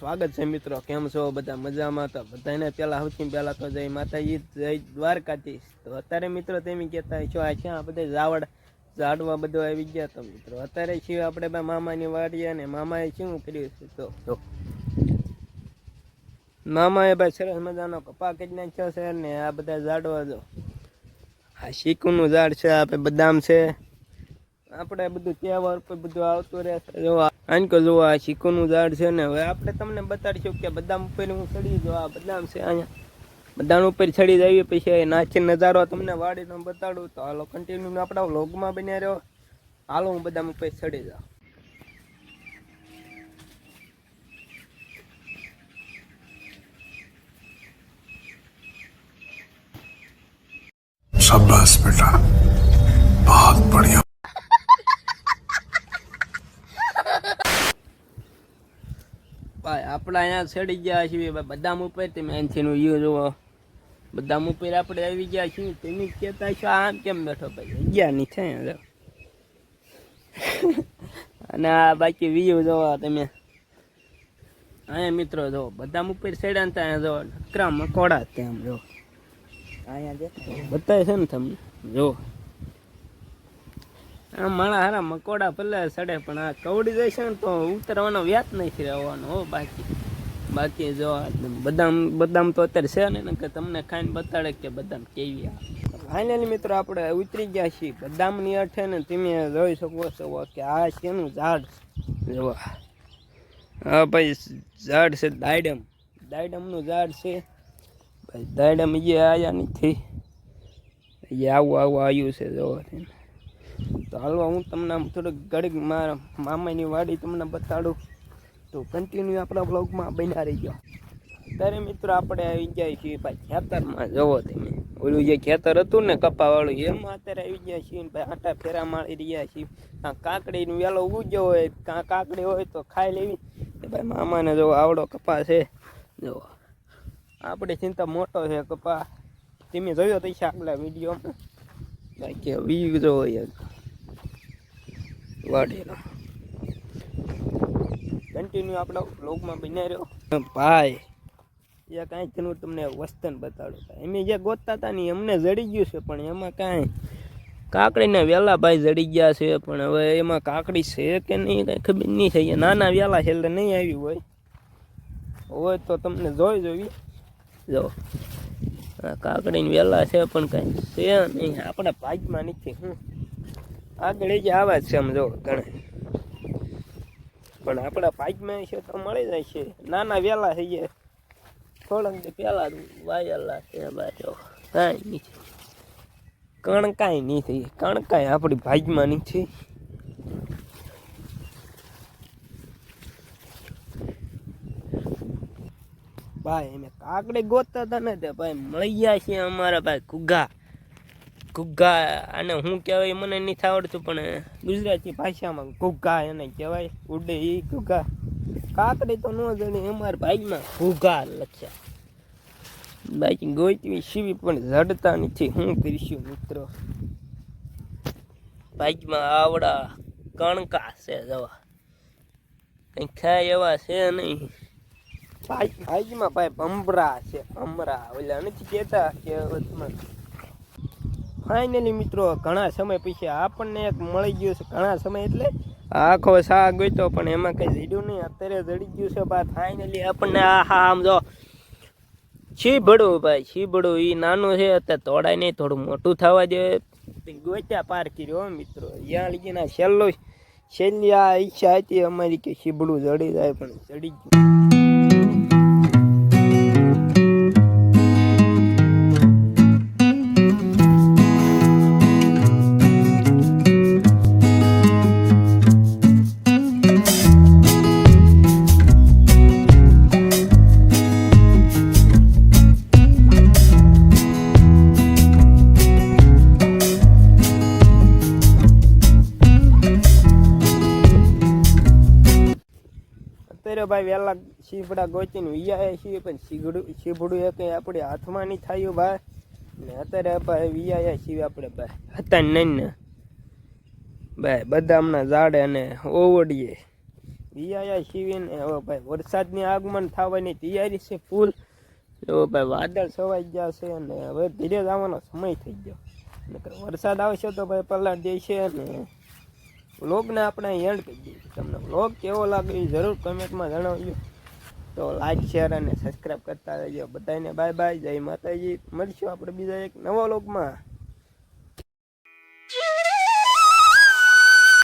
સ્વાગત છે મિત્રો. કેમ છો? બધા મજામાં? તો બધાને પહેલાં સૌથી પહેલાં તો જય માતાજી, જય દ્વારકાધીશ. તો અત્યારે મિત્રો તેમ કહેતા છો આ ક્યાં? બધે ઝાવડ ઝાડવા બધો આવી ગયા તો મિત્રો. અત્યારે છીએ આપણે બા મામાની વાડી અને મામાએ શું કર્યું છે? તો મામાએ ભાઈ સરસ મજાનો કપા કરી નાખ્યો છે ને આ બધા ઝાડવા જો. આ શીકુનું ઝાડ છે આપણે બદામ છે. આપણે બધું તહેવાર પર બધું આવતું રહેશે જો આંકો જો આ શીકોનું ઝાડ છે ને, હવે આપણે તમને બતાડીશું કે બદામ ઉપર હું ચડી જો આ બદામ છે અહીંયા. બદામ ઉપર ચડી જાય પછી નાચી નજારો તમને વાડીનો બતાડું, તો હાલો કન્ટિન્યુ આપણા લોગમાં બન્યા રહ્યો હાલો હું બદામ ઉપર ચડી જાઉં. શાબાશ બેટા. બહુ બઢિયા આપણા અહીંયા ચડી ગયા છીએ. બદામ ઉપર તમે અહીંથીનું યુ જુઓ બદામ ઉપર આપણે આવી ગયા છીએ. તમે કહેતા છો, આમ કેમ બેઠો ભાઈ? ગયા નહીં છે અને આ બાકી વ્યૂ જોવો તમે. અહીંયા મિત્રો જો બદામ ઉપર ચડ્યા ને ત્યાં જો નકરા મકોડા ત્યાં, જો. અહીંયા બતાવે છે ને તમને? જો. આ માણા હારા મકોડા ભલે સડે, પણ આ કવડી છે ને તો ઉતરવાનો વ્યાત નથી રહેવાનો, હો, બાકી. બાકી જો બદામ બદામ તો અત્યારે છે ને કે તમને ખાઈને બતાડે કે બદામ કેવી ફાઇનલી મિત્રો આપણે ઉતરી ગયા છીએ. બદામની અઠે ને તમે જોઈ શકો છો કે આ શેનું ઝાડ જોવા હા, ભાઈ, ઝાડ છે દાયડમ. દાયડમનું ઝાડ છે. ભાઈ, દાયડમ એ આયા નથી. એ આવું આવું આવ્યું છે જોવા તેને. તો હાલો, હું તમને થોડુંક ઘડીક મારા મામાની વાડી તમને બતાડું. તો કન્ટિન્યુ આપણા બ્લોગમાં બન્યા રહી ગયો ત્યારે મિત્રો આપણે આવી ગયા છીએ ભાઈ ખેતરમાં. જવો તમે, ઓલું જે ખેતર હતું ને કપાવાળું, એમાં અત્યારે આવી ગયા છીએ ભાઈ આટા ફેરા મારી રહ્યા છીએ. કાં કાકડીનું વેલો ઉગ્યો હોય, કાં કાકડી હોય તો ખાઈ લેવી. ભાઈ મામાને જો આવડો કપા છે. જો આપણે ચિંતા મોટો છે કપા. તમે જોયો તો આગલા વિડીયોમાં? બાકી વીગ જો હોય કન્ટિન્યુ આપણા બ્લોગમાં બની રહ્યો. ભાઈ એ કાંઈ તેનું તમને વસ્તન બતાડું એમ જે ગોતતા હતા ને એમને જડી ગયું છે પણ એમાં કાંઈ કાકડીના વેલા ભાઈ જડી ગયા છે પણ હવે એમાં કાકડી છે કે નહીં કાંઈ ખબર નહીં થઈ. નાના વેલા છેલ્લે નહીં આવ્યું હોય. હોય તો તમને જોઈ જોવી જો કાકડીની વેલા છે પણ કાંઈ છે નહીં. આપણા ભાગમાં નથી હું આગળ જ આવા જ છે આમ જો ઘણા. પણ આપણા ભાગમાં છે તો મળી જાય છે. નાના વેલા થઈ જાય થોડાક પહેલાં વાયેલા છે બાજુ. કાંઈ નહીં. કણ કાંઈ નહીં થઈ. કણ કાંઈ આપણી ભાગમાં નથી ભાઈ, અમે કાકડે ગોતતા હતા ને તે ભાઈ, મળી ગયા છે અમારા ભાઈ કુગા કુગ્ગા આને હું કહેવાય મને નથી આવડતું, પણ ગુજરાતી ભાષામાં ઘુગ્ગા એને કહેવાય, ઉડે એ ઘુગ્ગા કાકડી તો ન જણી અમાર ભાઈમાં ઘુઘા લખ્યા. બાકી ગોતવી સીવી, પણ જડતા નથી. હું કરીશું મિત્રો? ભાઈમાં આવડા કણકા છે જવા. કંઈ ખાય એવા છે નહીં. ભાઈ ભાઈમાં ભાઈ ભમરા છે ભમરા ઓલા નથી કહેતા કે ફાઇનલી મિત્રો, ઘણા સમય પછી આપણને એક મળી ગયું છે. ઘણા સમય એટલે આખો શાક ગયો પણ એમાં કઈ જીડ્યું નહીં. અત્યારે જડી ગયું છે ભાઈ ફાઇનલી આપણને આ હા આમ જો. છીભડું ભાઈ છીભડું એ નાનું છે, અત્યારે તોડાય નહીં, થોડું મોટું થવા દે. ગોત્યા પાર કર્યો મિત્રો. ત્યાં લીધીના છેલ્લો છેલ્લી આ ઈચ્છા હતી અમારી કે છીબડું જડી જાય, પણ જડી ગયું. ભાઈ વહેલા શીપડા ગોચીને વિયા છીએ, પણ શીગડું શીપડું એ કંઈ આપણે હાથમાં નહીં થયું ભાઈ ને અત્યારે ભાઈ વિયા છીએ આપણે ભાઈ હતા નહીં ને ભાઈ બદામના ઝાડે અને ઓવડીએ. વિયાયા સીવીને હવે ભાઈ, વરસાદની આગમન થવાની તૈયારી છે ફૂલ. એવો ભાઈ, વાદળ છવાઈ ગયા છે અને હવે ધીરે જવાનો સમય થઈ ગયો. વરસાદ આવશે તો ભાઈ પલાટ દેશે અને વ્લોગને આપણે એન્ડ કરી દઈએ તમને વ્લોગ કેવો લાગે એ જરૂર કમેન્ટમાં જણાવજો. તો લાઈક શેર અને સબસ્ક્રાઈબ કરતા રહેજો. બધાને બાય બાય જય માતાજી. મળીશું આપણે બીજા એક નવા વ્લોગમાં.